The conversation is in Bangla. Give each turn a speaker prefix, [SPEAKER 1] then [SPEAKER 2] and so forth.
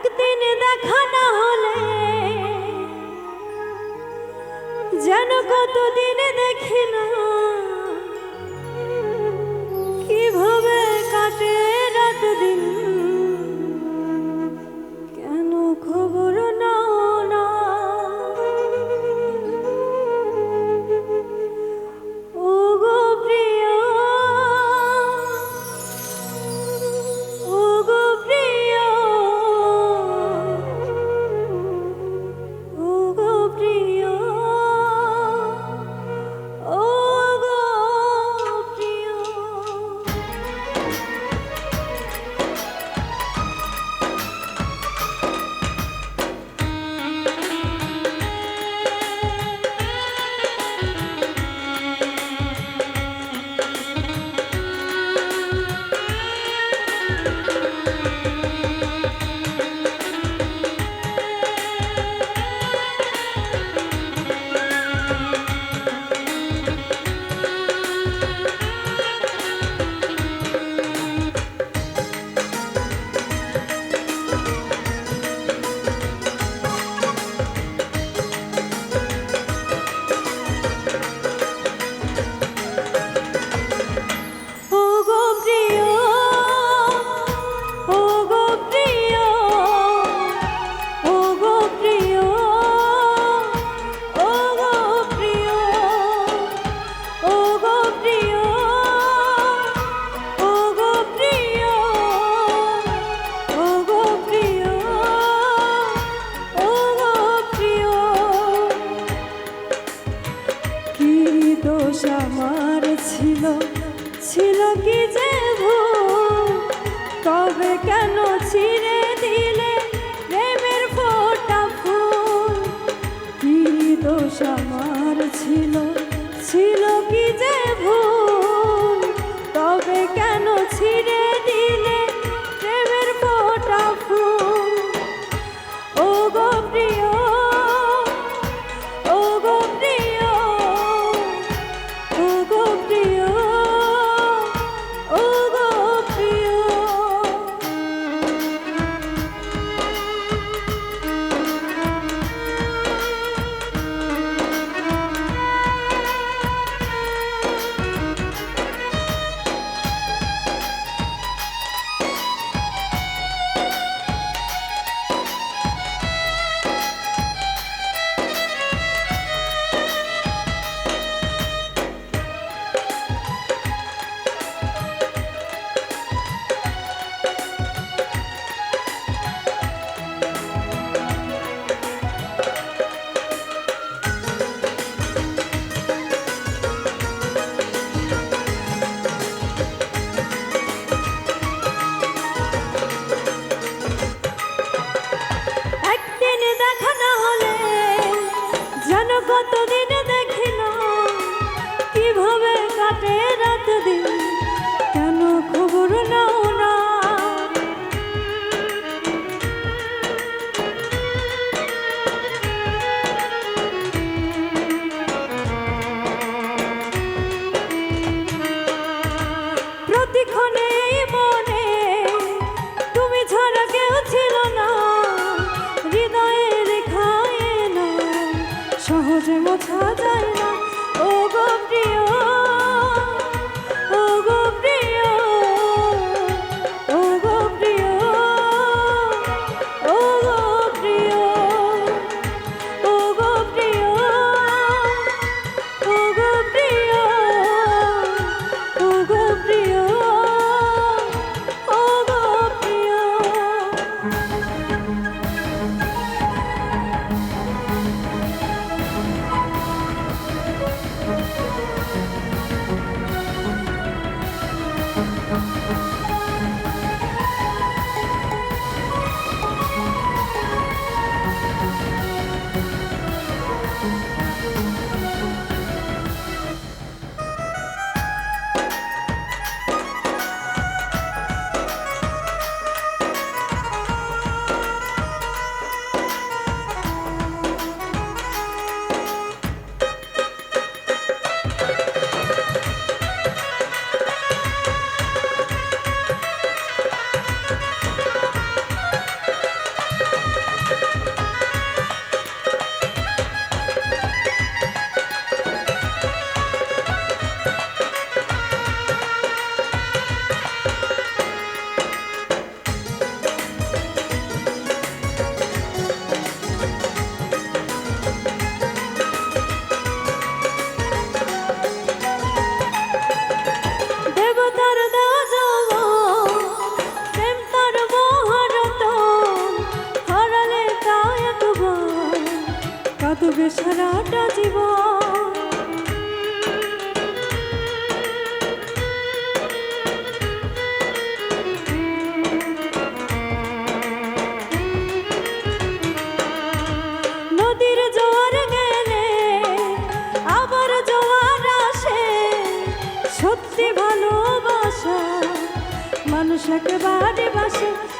[SPEAKER 1] একদিন দেখা না হলে যেন কতদিন দেখি না। তবে কেন ছিঁড়ে দিলে প্রেমের ফোটা ফুল? কি দোষ আমার ছিল? ছিল কতদিন 着我他在。বাসে।